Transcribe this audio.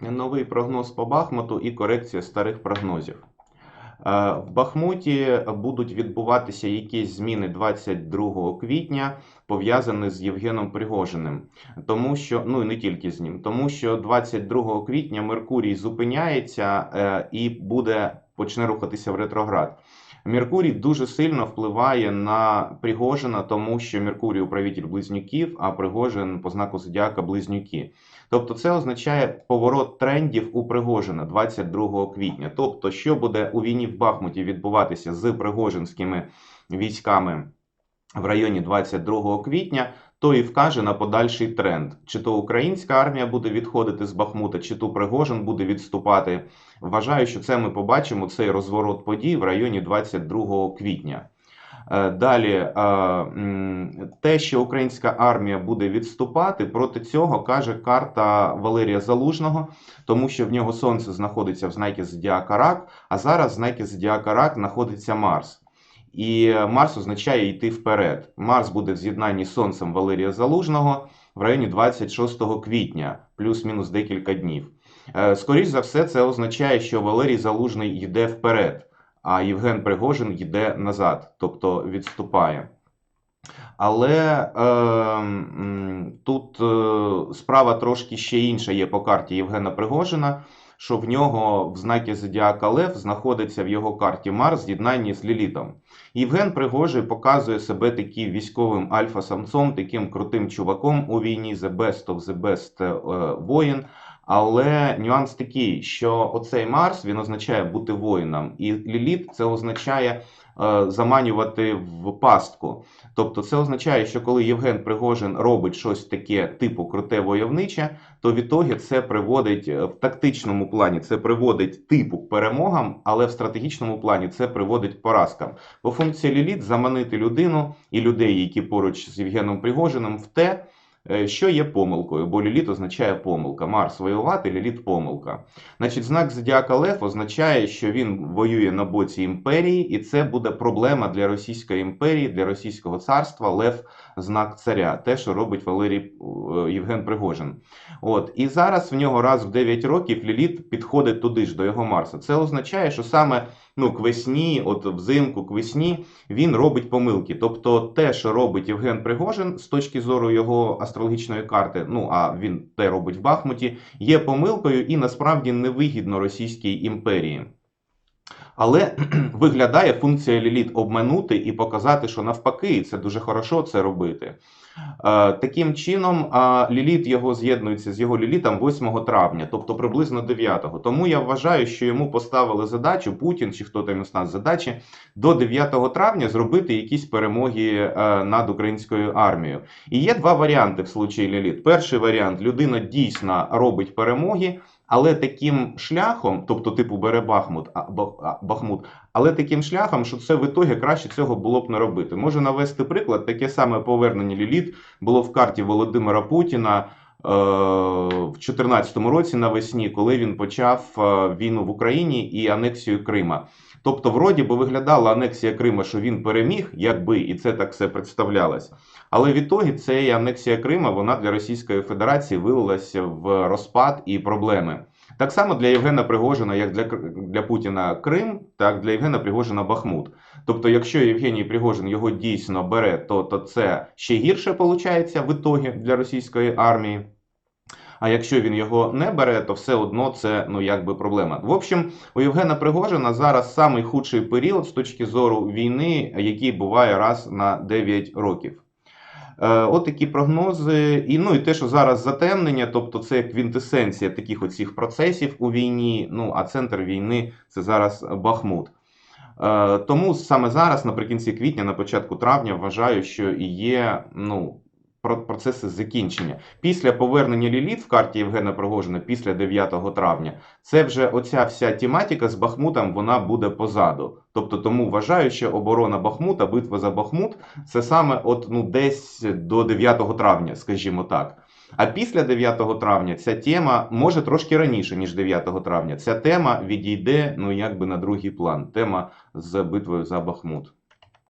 новий прогноз по Бахмуту і корекція старих прогнозів. Е, В Бахмуті будуть відбуватися якісь зміни 22 квітня, пов'язані з Євгеном Пригожиним. Тому що, ну і не тільки з ним, тому що 22 квітня Меркурій зупиняється е, і буде почне рухатися в ретроград. Меркурій дуже сильно впливає на Пригожина, тому що Меркурій управитель близнюків, а Пригожин по знаку зодіака близнюки. Тобто це означає поворот трендів у Пригожина 22 квітня. Тобто, що буде у війні в Бахмуті відбуватися з пригожинськими військами в районі 22 квітня, то і вкаже на подальший тренд. Чи то українська армія буде відходити з Бахмута, чи то Пригожин буде відступати. Вважаю, що це ми побачимо цей розворот подій в районі 22 квітня. Е, Далі, е, те, що українська армія буде відступати, проти цього каже карта Валерія Залужного, тому що в нього сонце знаходиться в знакі Зодіака Рак, а зараз в знакі Зодіака Рак знаходиться Марс. І Марс означає йти вперед. Марс буде в з'єднанні з Сонцем Валерія Залужного в районі 26 квітня, плюс-мінус декілька днів. Е, Скоріш за все, це означає, що Валерій Залужний йде вперед, а Євген Пригожин йде назад, тобто відступає. Але е, тут справа трошки ще інша є по карті Євгена Пригожина, що в нього в знакі Зодіака Лев знаходиться в його карті Марс в з'єднанні з Лілітом. Євген Пригожий показує себе таким військовим альфа-самцом, таким крутим чуваком у війні, the best of the best е, воїн. Але нюанс такий, що оцей Марс він означає бути воїном, і Ліліт це означає е, заманювати в пастку. Тобто, це означає, що коли Євген Пригожин робить щось таке, типу круте войовниче, то в ітогі це приводить е, в тактичному плані, це приводить типу перемогам, але в стратегічному плані це приводить поразкам. Бо функція Ліліт заманити людину і людей, які поруч з Євгеном Пригожиним, в те. Е, Що є помилкою, бо ліліт означає помилка. Марс воювати, ліліт помилка. Значить, знак Зодіака Лев означає, що він воює на боці імперії, і це буде проблема для Російської імперії, для Російського царства. Лев знак царя, те, що робить Валерій е, Євген Пригожин. От і зараз в нього раз в 9 років ліліт підходить туди ж до його Марса. Це означає, що саме ну, к весні, от взимку, к весні, він робить помилки. Тобто, те, що робить Євген Пригожин з точки зору його астрологічної карти, ну а він те робить в Бахмуті, є помилкою і насправді невигідно Російській імперії. Але виглядає функція Ліліт обманути і показати, що навпаки, і це дуже хорошо це робити. Е, Таким чином, Ліліт його з'єднується з його Лілітом 8 травня, тобто приблизно 9. Тому я вважаю, що йому поставили задачу Путін чи хто там із нас задачі до 9 травня зробити якісь перемоги е, над українською армією. І є два варіанти в случаї Ліліт. Перший варіант людина дійсно робить перемоги. Але таким шляхом, тобто типу бере Бахмут, Бахмут, але таким шляхом, що це в ітогі краще цього було б не робити. Можу навести приклад, таке саме повернення Ліліт було в карті Володимира Путіна е, в 2014 році навесні, коли він почав е, війну в Україні і анексію Крима. Тобто, вроді би виглядала анексія Крима, що він переміг, якби і це так все представлялось. Але в ітогі ця анексія Крима вона для Російської Федерації вилилася в розпад і проблеми. Так само для Євгена Пригожина, як для, для Путіна Крим, так для Євгена Пригожина Бахмут. Тобто, якщо Євгеній Пригожин його дійсно бере, то, то це ще гірше виходить в ітогі для російської армії. А якщо він його не бере, то все одно це ну якби проблема. В общем, у Євгена Пригожина зараз самий худший період з точки зору війни, який буває раз на 9 років. Е, От такі прогнози, і ну і те, що зараз затемнення, тобто це квінтесенція таких оцих процесів у війні. Ну а центр війни це зараз Бахмут. Е, Тому саме зараз, наприкінці квітня, на початку травня, вважаю, що і є ну, процеси закінчення. Після повернення Ліліт в карті Євгена Пригожина після 9 травня, це вже оця вся тематика з Бахмутом вона буде позаду. Тобто тому вважаю, що оборона Бахмута, битва за Бахмут, це саме от ну десь до 9 травня, скажімо так. А після 9 травня ця тема, може трошки раніше, ніж 9 травня, ця тема відійде ну якби на другий план. Тема з битвою за Бахмут.